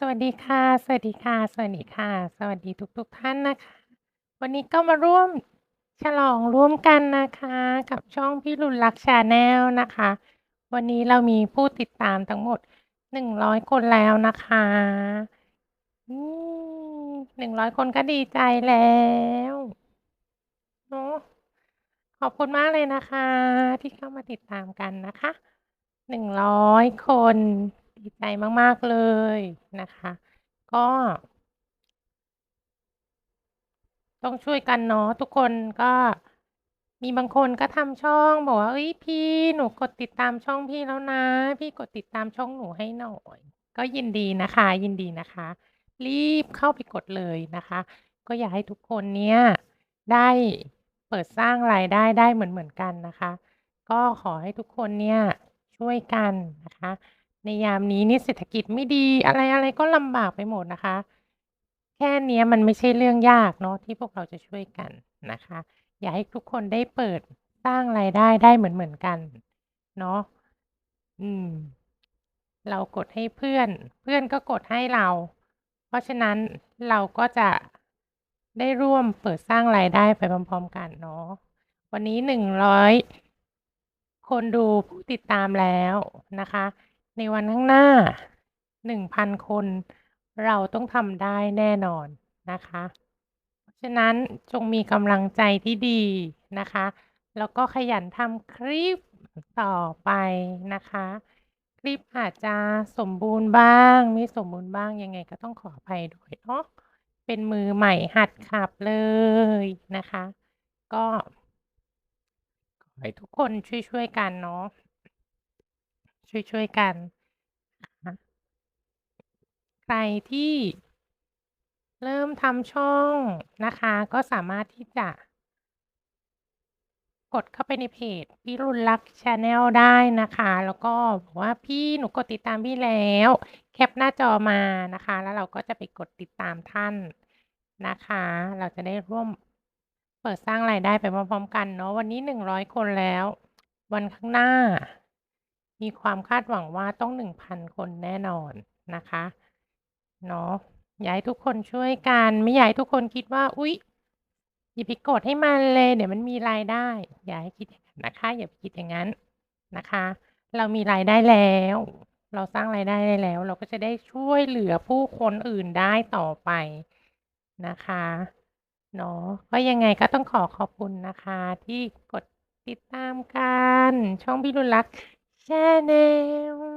สวัสดีค่ะ สวัสดีค่ะ สวัสดีค่ะ สวัสดีทุกๆท่านนะคะ วันนี้ก็มาร่วมฉลองร่วมกันนะคะ กับช่องพี่รุนลักษณ์ Channel นะคะ วันนี้เรามีผู้ติดตามทั้งหมด100คนแล้วนะคะอืม100คนก็ดีใจแล้วเนาะขอบคุณมากเลยนะคะ ที่เข้ามาติดตามกันนะคะ100คน ดีใจมาก ๆ เลยนะคะ ก็ ต้องช่วยกันเนาะทุกคนก็มีบางคนก็ทำช่องบอกว่า"เฮ้ยพี่หนูกดติดตามช่องพี่แล้วนะ พี่กดติดตามช่องหนูให้หน่อย"ก็ยินดีนะคะ ยินดีนะคะ รีบเข้าไปกดเลยนะคะ ก็อยากให้ทุกคนเนี่ยได้เปิดสร้างรายได้ได้เหมือนๆกันนะคะ ก็ขอให้ทุกคนเนี่ยช่วยกันนะคะ ในยามนี้นี่เศรษฐกิจไม่ดีอะไรๆก็ลำบากไปหมดนะคะ แค่เนี้ยมันไม่ใช่เรื่องยากเนาะที่พวกเราจะช่วยกันนะคะ อยากให้ทุกคนได้เปิดสร้างรายได้ได้เหมือนๆกันเนาะอืม เรากดให้เพื่อน เพื่อนก็กดให้เรา เพราะฉะนั้นเราก็จะได้ร่วมเปิดสร้างรายได้ไปพร้อมๆกันเนาะวันนี้100คนดูผู้ติดตามแล้วนะคะ ในวันข้างหน้า 1,000 คน เราต้องทำได้แน่นอนนะคะ เพราะฉะนั้นจงมีกำลังใจที่ดีนะคะ แล้วก็ขยันทำคลิปต่อไปนะคะ คลิปอาจจะสมบูรณ์บ้าง ไม่สมบูรณ์บ้างยังไงก็ต้องขออภัยด้วยเนาะเป็นมือใหม่หัดขับเลยนะคะ ก็ขอให้ทุกคนช่วยๆกันเนาะ ช่วยๆกัน ใครที่เริ่มทำช่องนะคะ ก็สามารถที่จะ กดเข้าไปในเพจพี่รุนลักษณ์ Channel ได้นะคะ แล้วก็บอกว่า"พี่หนูกดติดตามพี่แล้ว"แคปหน้าจอมานะคะ แล้วเราก็จะไปกดติดตามท่านนะคะ เราจะได้ร่วมเปิดสร้างรายได้ไปพร้อมๆกันเนาะวันนี้ 100 คนแล้ว วันข้างหน้า มีความคาดหวังว่าต้อง 1,000 คนแน่นอนนะคะเนาะอยากให้ทุกคนช่วยกัน ไม่อยากให้ทุกคนคิดว่า"อุ๊ยอย่าไปกดให้มันเลยเดี๋ยวมันมีรายได้"อย่าให้คิดอย่างนั้นนะคะ อย่าไปคิดอย่างงั้นนะคะ เรามีรายได้แล้ว เราสร้างรายได้ได้แล้ว เราก็จะได้ช่วยเหลือผู้คนอื่นได้ต่อไปนะคะเนาะก็ยังไงก็ต้องขอขอบคุณนะคะ ที่กดติดตามกันช่องพี่รุนลักษ ณ์ Channel